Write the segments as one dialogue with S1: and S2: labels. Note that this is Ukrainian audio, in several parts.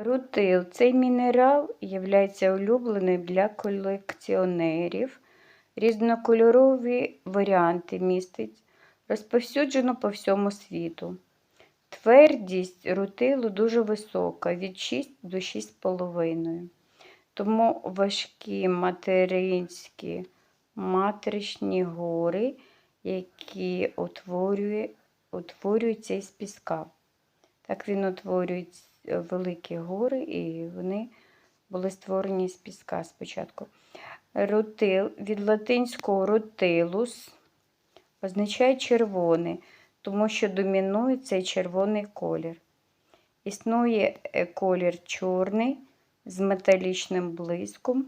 S1: Рутил. Цей мінерал є улюбленим для колекціонерів. Різнокольорові варіанти містить, розповсюджено по всьому світу. Твердість рутилу дуже висока від 6 до 6,5. Тому важкі материнські матричні гори, які утворює, утворюються із піска. Так він утворює великі гори, і вони були створені з піска спочатку. Рутил від латинського рутилус означає червоний, тому що домінує цей червоний колір. Існує е, колір чорний з металічним блиском.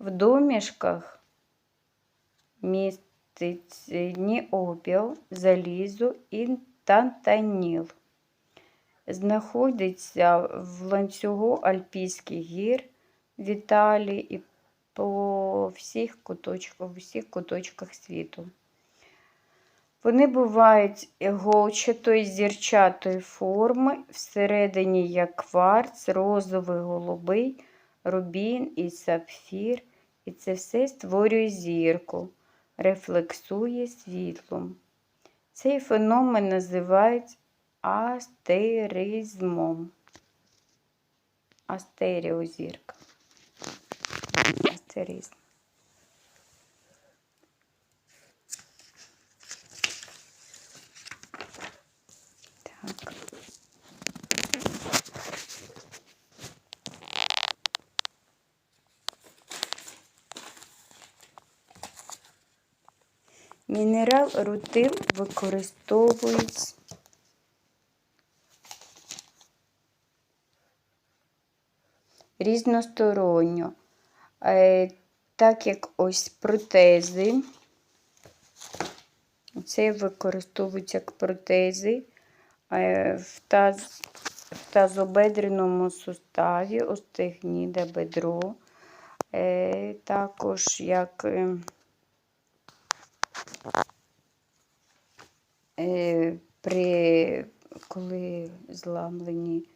S1: В домішках містить ніопіл, залізо і тантаніл. Знаходиться в ланцюгу Альпійських гір в Італії і по всіх куточках, всіх куточках світу. Вони бувають голчатої зірчатої форми, всередині як кварц, розовий, голубий, рубін і сапфір. І це все створює зірку, рефлексує світлом. Цей феномен називають астеризмом. Астеріозірка. Астеризм. Так. Мінерал рутил використовують різносторонньо, Е, так як ось протези, це використовують як протези е, в, таз, в тазобедреному суставі, остегніда бедро, е, також як при коли зламлені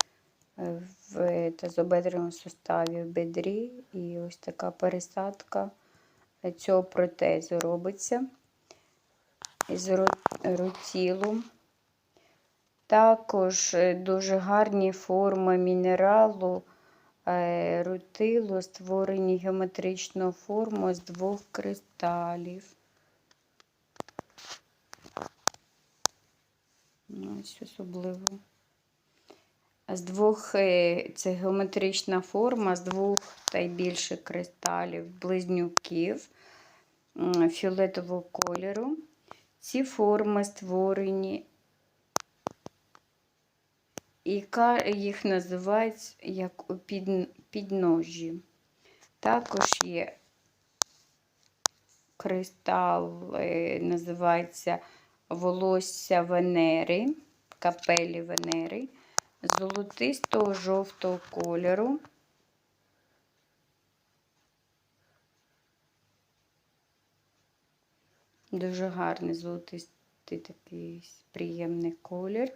S1: в тазобедреному суставі в бедрі, і ось така пересадка цього протезу робиться із рутілу. Також е, дуже гарні форми мінералу е, рутилу, створені геометричну форму з двох кристалів. Ну, ось особливо. З двох, е, це геометрична форма з двох та й більше кристалів, близнюків фіолетового кольору. Ці форми створені, і їх називають як підножі. Також є кристал, е, називається волосся Венери, капелі Венери, золотистого жовтого кольору. Дуже гарний золотистий такий приємний колір.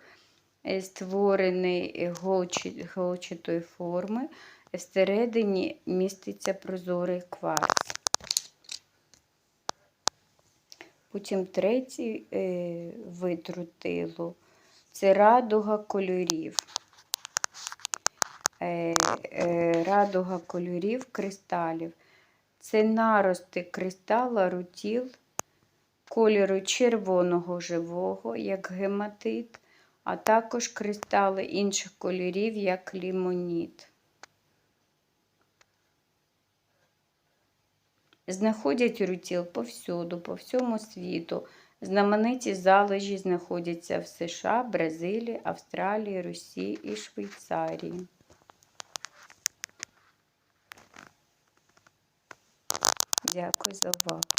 S1: Е, створений голчатої форми. Всередині міститься прозорий кварц. Потім третій е, вид рутилу це радуга кольорів. Е, радуга кольорів кристалів. Це нарости кристала рутіл кольору червоного живого, як гематит, а також кристали інших кольорів, як лімоніт. Знаходять рутіл повсюду, по всьому світу. Знамениті залежі знаходяться в США, Бразилії, Австралії, Росії і Швейцарії. Дякую за увагу.